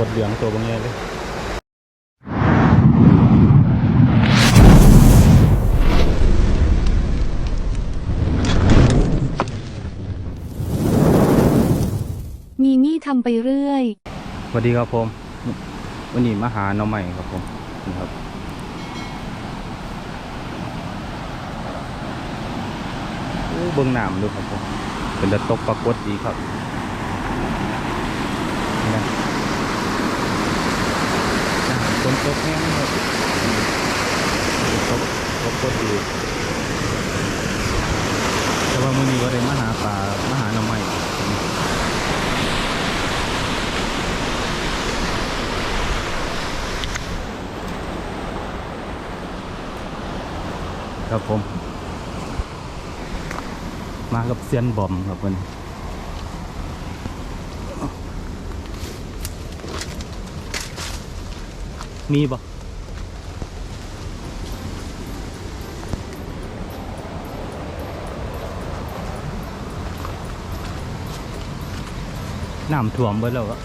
กดเหลืองตัวบางแง่เลยมีนี่ทำไปเรื่อยสวัสดีครับผมวันนี้มาหาหน้องใหม่ครับผมนี่ครับโอ้เบิ้งน้ำดูครับผมเป็นระตกปรากฏดีครับนี่นะฝน ตกแห้งครับตกปรากดีแต่ว่ามื้อนี้ก็ได้มาหาปลามาหาหน้องใหม่ครับผม มากับเซียนบอมครับวันนี้ มีบ่น้ำท่วมเบิดแล้วก็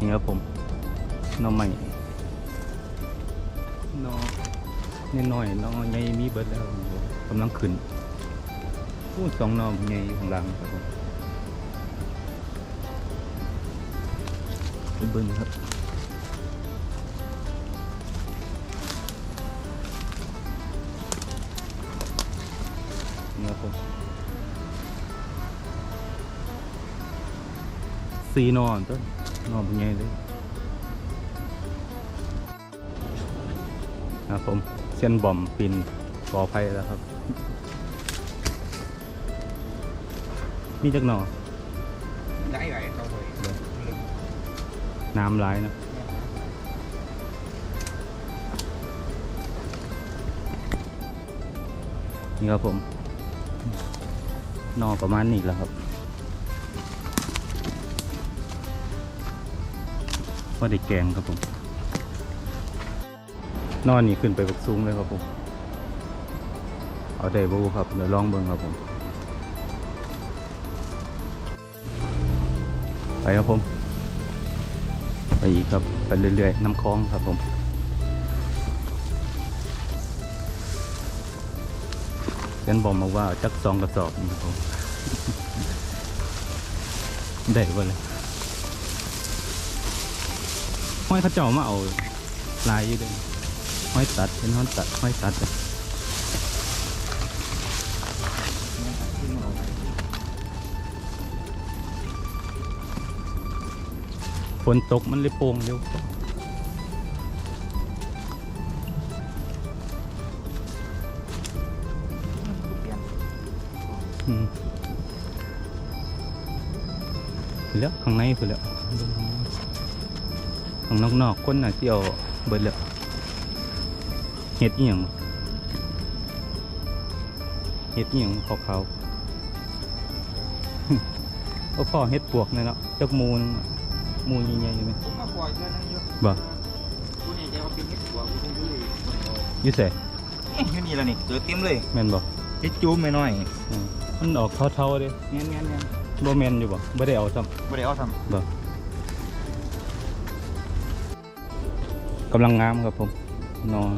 นี่ครับผมน้องใหม่น้องน้อยๆหน้องใหญ่มีเบิดแล้วกำลังขึ้นพูดสองน้องใหญ่อยู่ข้างหล่างครับผม เบิ้งครับนี่ครับผมสีนอนต้นนอนเป็นไงเลยครับผมเส้นบ่อมปินกอไผ่แล้วครับ มีจักหนอ น้ำร้ายนะนี่ครับผมนอประมาณนี้แล้วครับว่าได้แกงครับผม นอนนี่ขึ้นไปบักสูงเลยครับผม เอาได้บูครับเดี๋ยวลองเบิ่งครับผม ไปครับผม อีกครับไปเรื่อยๆ น้ำคลองครับผมเนบอกมาว่าจักสองกระสอบนี่ครับผมได้บ่เลยห้อยเขาเจ้ามาเอาลายอยู่ด้วยห้อยตัดเป็นห้อยตัดห้อยตัดเลย ฝนตกมันเลยโป่งเร็วอืมไปแล้วข้างในไปแล้วข้างนอกๆคนน่ะที่เอาเบิดแล้วเห็ดอีหยังเห็ดอีหยังขาวๆก็พอเห็ดปวกเนี่ยเนาะจักมู นมูนใหญ่ๆอยู่ไหมผมมาปล่อยเจ้านั่นอยู่บ่กูนี่จะเอาเป็นเห็ดหัวกูดูเลยอยุ่ใส่เอ๊ะอยู่นี่ละนี่เกิดเต็มเลยแม่นบ่เห็ดจูมไม่น้อยอืมมันออกเท่าๆเด้เงี้ยเงี้ยเงี้ยบ่แม่นอยู่บ่บ่ได้เอาซ้บ่ได้เอาทำบ่กำลังงามครับผมนอน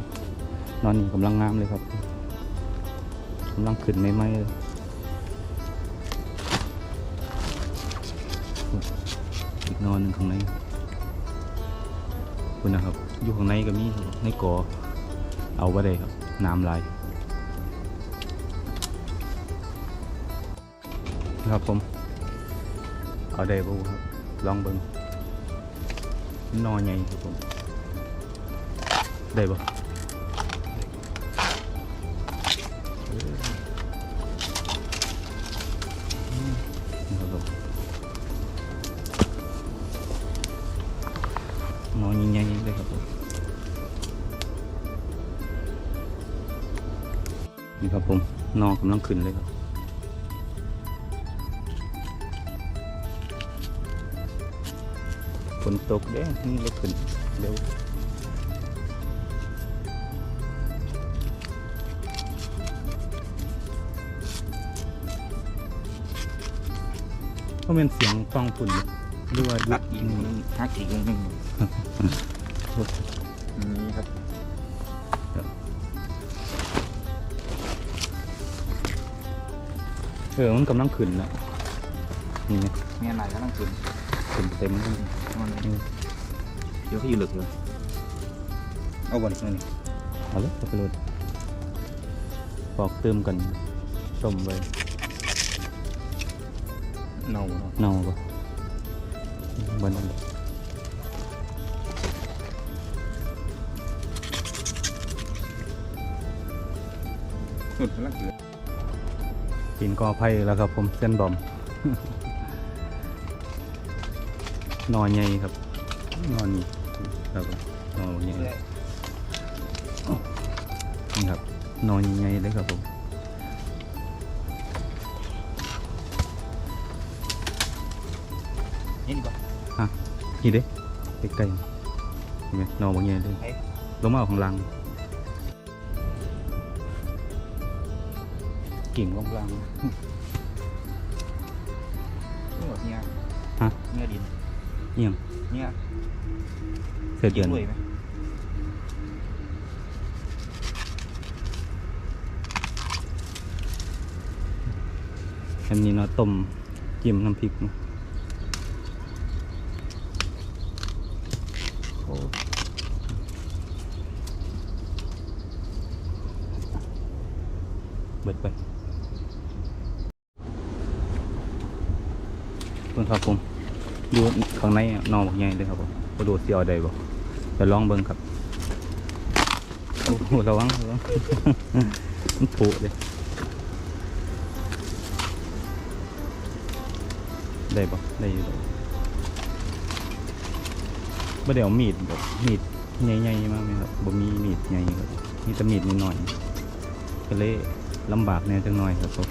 นอนนี่กำลังงามเลยครับกำลังขึ้นไม่ไหมๆเลย อีกนอนหนึ่งข้างในคุณนะครับ อยู่ข้างในก็มีในกอเอาไว้ได้ครับ น้ำลายนะครับผม เอาได้บูครับ ลองเบิงนอนใหญ่ครับผม ได้บ่นะ นอนใหญ่ๆเลยครับผมนี่ครับผมนอนกำลังขึ้นเลยครับฝนตกเด้นี่เลยขึ้นเร็วก็เป็นเสียงฟังฝุ่นหรื อว่าหักอีกหนึ่งหักอีกหนึ่งนี่ครับเออมันกำลังขึ้นแล้วนี่ไงเมียนายกำลังขึ้นขึ้นเต็มเลยมันเดี๋ยวเขาอยู่ลึกเลยเอาวันนี้เอาเลยเอาไปเลยปอกเติมกันต้มไว้เน่าเนาะเน่าปะ บนนั้นสุดกำลังขึ้นปีนกอไผ่แล้วครับผมเส้นบอมนอนใหญ่ครับ นอนนี่ครับผมนอนใหญ่นี่ครับนอนใหญ่เลยครับผมนี่ดีกว่า นี่เด้ใกล้ๆเห็นไหมนอนบางใหญ่เลยไอ้ลงมาเอาข้างล่างกิ่งลงล่างนี่แบบเนี้ยฮะเนื้อดินเยี่ยมเนี่ยเสือเดือนด้วยไหมอันนี้เนาะต้มจิ้มน้ำพริกเนาะ เบิดไปเพิ่งครับผมดูข้างในนอนบักใหญ่เลยครับผมกระโดดเสียวได้บ่จะลองเบิ่งครับโอ้โหระวังระวังมันผุเลยได้ปะได้อยู่เลยบ่ได้เอามีดแบบมีดใหญ่ๆมากไหมครับบ่มีมีดใหญ่ครับมีแต่มีดนิดหน่อยก็เลย ลำบากแหน่จังหน่อยครับผม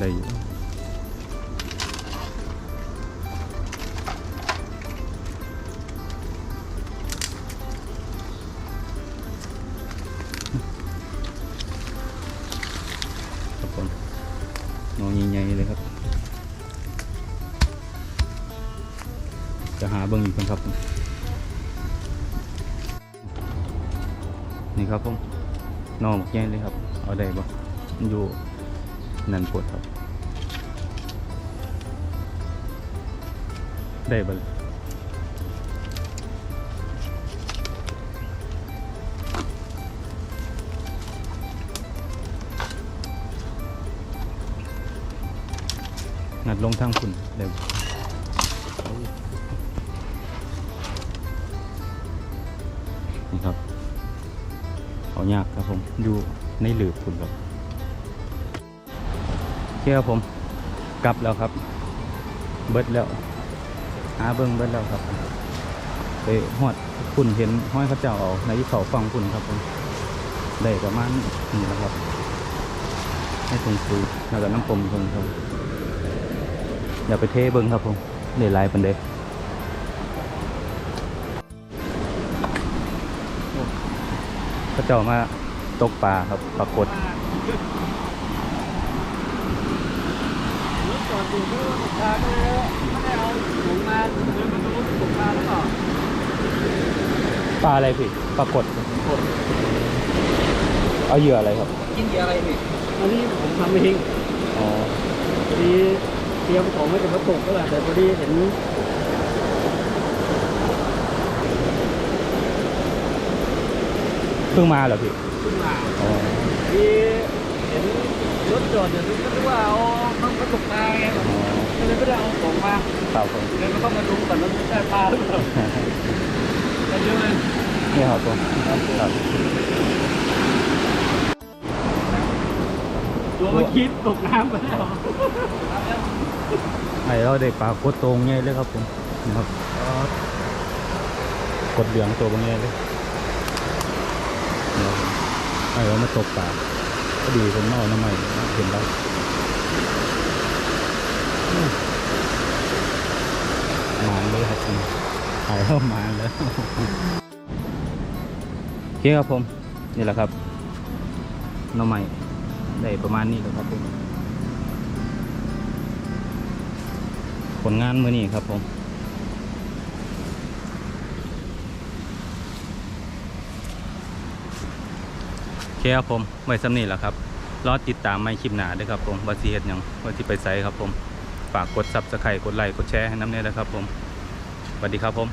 ได้อยู่ครับผมนอนใหญ่ๆเลยครับ จะหาเบิ่งอีกคนครับ นี่ครับผมนอนบักใหญ่เลยครับ เอาได้บ่มันอยู่นั่นปวดครับ ได้บ่งัดลงทางคุณได้บ่นี่ครับ เอายากครับผมอยู่ในหลืบคุณครับเคครับผมกลับแล้วครับ เบิดแล้วหาเบิ้งเบิดแล้วครับไปหอดคุณเห็นห้อยเขาเจ้าเอาในเขาฟังคุณครับผมได้ประมาณนี้แหล้วครับ ให้ตรงคุยแล้วก็น้ำปมคนครับอย่าไปเทเบิ้งครับผมเดี๋ยวไล่ปันเด เขาเจ้ามาตกปลาครับปรากฏรถจอดอยู่ที่ว่าตกปลาไม่ได้ไม่ได้เอาถุงมาเดินมาดูว่าตกปลาหรือเปล่าปลาอะไรพี่ปรากฏเอาเหยื่ออะไรครับ กินเยอะอะไรนี่อันนี้ผมทำเองอ๋อพอดีเตรียมของไว้จะมาตกก็แหละแต่พอดีเห็น เพิ่งมาเหรอพี่ขึ้นมาอ๋อพอดีเห็นรถจอดอยู่ก็นึกว่าเอามันมาตกปลาไงอ๋อก็เลยไม่ได้เอาของมาครับผมเลยก็ต้องมาดูก่อนว่ามันได้ปลาหรือเปล่าแต่เยอะเลยนี่ครับผมครับตัวเมื่อกี้ตกน้ำไปแล้วไอ้เราได้ปลาโคตรโตงใหญ่เลยครับผมนะครับกดเหลืองตัวบางใหญ่เลยเนี่ย ไอ้เรามาตกปลาก็ดีคนนอกน้ำใหม่เห็นแล้วมมาเลยครับผมหายเข้ามาแล้วโอเคครับผม นี่แหละครับน้องใหม่ได้ประมาณนี้แล้วครับผมผลงานมือนี้ครับผม เคครับผมไว้สำนี้แหละครับรอติดตามไม่คลิปหนาด้วยครับผมว่าสิเห็ดยังว่าสิไปไสครับผม ฝากกดซับสไครต์กดไลค์กดแชร์ให้น้ำเนียนะครับผมสวัสดีครับผม